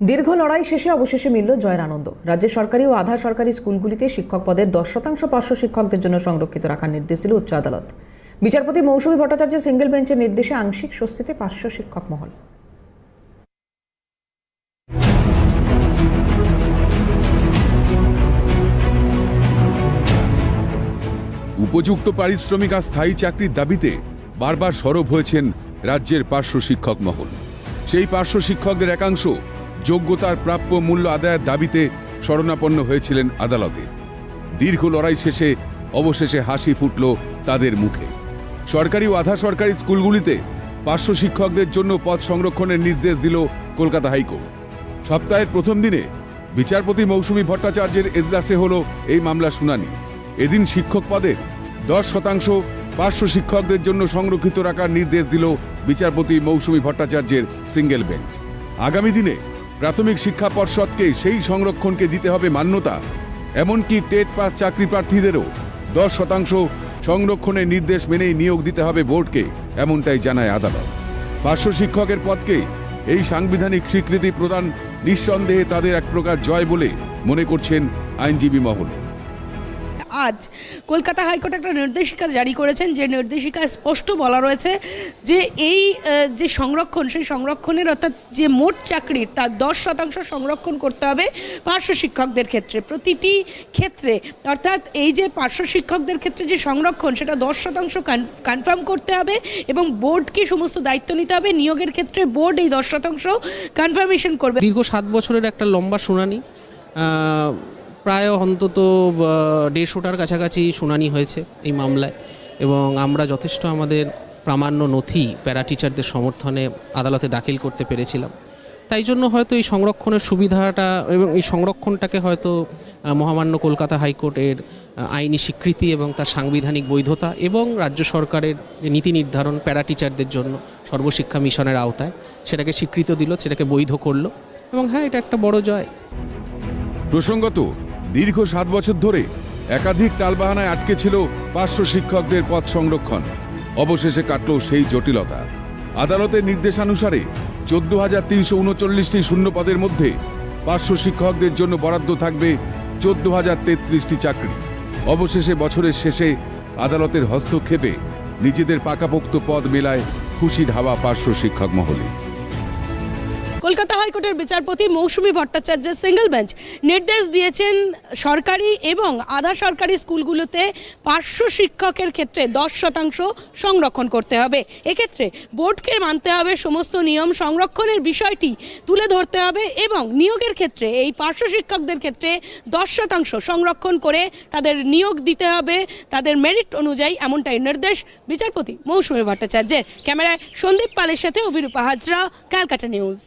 দীর্ঘ লড়াই শেষে অবশেষে মিলল জয়ের আনন্দ। রাজ্যের সরকারি ও আধা সরকারি স্কুলগুলিতে শিক্ষক পদের দশ শতাংশ পার্শ্ব শিক্ষকদের জন্য সংরক্ষিত রাখার নির্দেশ দিল উচ্চ আদালত। বিচারপতি মৌসুমী ভট্টাচার্যের সিঙ্গেল বেঞ্চের নির্দেশে আংশিক স্বস্তিতে পার্শ্ব শিক্ষক মহল। উপযুক্ত পারিশ্রমিক আর স্থায়ী চাকরির দাবিতে বারবার সরব হয়েছেন রাজ্যের পার্শ্ব শিক্ষক মহল। সেই পার্শ্ব শিক্ষকদের একাংশ যোগ্যতার প্রাপ্য মূল্য আদায়ের দাবিতে শরণাপন্ন হয়েছিলেন আদালতে। দীর্ঘ লড়াই শেষে অবশেষে হাসি ফুটল তাদের মুখে। সরকারি ও আধা সরকারি স্কুলগুলিতে পার্শ্ব শিক্ষকদের জন্য পদ সংরক্ষণের নির্দেশ দিল কলকাতা হাইকোর্ট। সপ্তাহের প্রথম দিনে বিচারপতি মৌসুমী ভট্টাচার্যের এজলাসে হল এই মামলা শুনানি। এদিন শিক্ষক পদের দশ শতাংশ পার্শ্ব শিক্ষকদের জন্য সংরক্ষিত রাখার নির্দেশ দিল বিচারপতি মৌসুমী ভট্টাচার্যের সিঙ্গেল বেঞ্চ। আগামী দিনে প্রাথমিক শিক্ষা পর্ষদকে সেই সংরক্ষণকে দিতে হবে মান্যতা, এমনকি টেট পাস চাকরি প্রার্থীদেরও দশ শতাংশ সংরক্ষণের নির্দেশ মেনেই নিয়োগ দিতে হবে বোর্ডকে, এমনটাই জানায় আদালত। পার্শ্ব শিক্ষকের পদকে এই সাংবিধানিক স্বীকৃতি প্রদান নিঃসন্দেহে তাদের এক প্রকার জয় বলে মনে করছেন আইনজীবী মহল। আজ কলকাতা হাইকোর্ট একটা নির্দেশিকা জারি করেছেন, যে নির্দেশিকায় স্পষ্ট বলা রয়েছে যে এই যে সংরক্ষণ, সেই সংরক্ষণের অর্থাৎ যে মোট চাকরির, তার দশ শতাংশ সংরক্ষণ করতে হবে পার্শ্ব শিক্ষকদের ক্ষেত্রে, প্রতিটি ক্ষেত্রে। অর্থাৎ এই যে পার্শ্ব শিক্ষকদের ক্ষেত্রে যে সংরক্ষণ, সেটা দশ শতাংশ কনফার্ম করতে হবে এবং বোর্ডকে সমস্ত দায়িত্ব নিতে হবে, নিয়োগের ক্ষেত্রে বোর্ড এই দশ শতাংশ কনফার্মেশন করবে। দীর্ঘ সাত বছরের একটা লম্বা শুনানি প্রায় অন্তত দেড়শোটার কাছাকাছি শুনানি হয়েছে এই মামলায় এবং আমরা যথেষ্ট আমাদের প্রামাণ্য নথি প্যারা টিচারদের সমর্থনে আদালতে দাখিল করতে পেরেছিলাম। তাই জন্য হয়তো এই সংরক্ষণের সুবিধাটা এবং এই সংরক্ষণটাকে হয়তো মহামান্য কলকাতা হাইকোর্টের আইনি স্বীকৃতি এবং তার সাংবিধানিক বৈধতা এবং রাজ্য সরকারের নীতি নির্ধারণ প্যারা টিচারদের জন্য সর্বশিক্ষা মিশনের আওতায় সেটাকে স্বীকৃত দিল, সেটাকে বৈধ করল এবং হ্যাঁ এটা একটা বড় জয়। প্রসঙ্গত দীর্ঘ সাত বছর ধরে একাধিক টালবাহানায় আটকে ছিল পার্শ্ব শিক্ষকদের পদ সংরক্ষণ। অবশেষে কাটল সেই জটিলতা। আদালতের নির্দেশানুসারে চোদ্দ হাজার তিনশো উনচল্লিশটি শূন্য পদের মধ্যে পার্শ্ব শিক্ষকদের জন্য বরাদ্দ থাকবে চোদ্দ হাজার তেত্রিশটি চাকরি। অবশেষে বছরের শেষে আদালতের হস্তক্ষেপে নিজেদের পাকাপোক্ত পদ মেলায় খুশির হাওয়া পার্শ্ব শিক্ষক মহলে। কলকাতা হাইকোর্টের বিচারপতি মৌসুমী ভট্টাচার্যের সিঙ্গেল বেঞ্চ নির্দেশ দিয়েছেন সরকারি এবং আধা সরকারি স্কুলগুলোতে পার্শ্ব শিক্ষকের ক্ষেত্রে দশ শতাংশ সংরক্ষণ করতে হবে। এক্ষেত্রে বোর্ডকে মানতে হবে সমস্ত নিয়ম সংরক্ষণের বিষয়টি তুলে ধরতে হবে এবং নিয়োগের ক্ষেত্রে এই পার্শ্ব শিক্ষকদের ক্ষেত্রে দশ শতাংশ সংরক্ষণ করে তাদের নিয়োগ দিতে হবে। তাদের মেরিট অনুযায়ী এমনটাই নির্দেশ বিচারপতি মৌসুমী ভট্টাচার্যের। ক্যামেরায় সন্দীপ পালের সাথে অভিরূপা হাজরা, ক্যালকাটা নিউজ।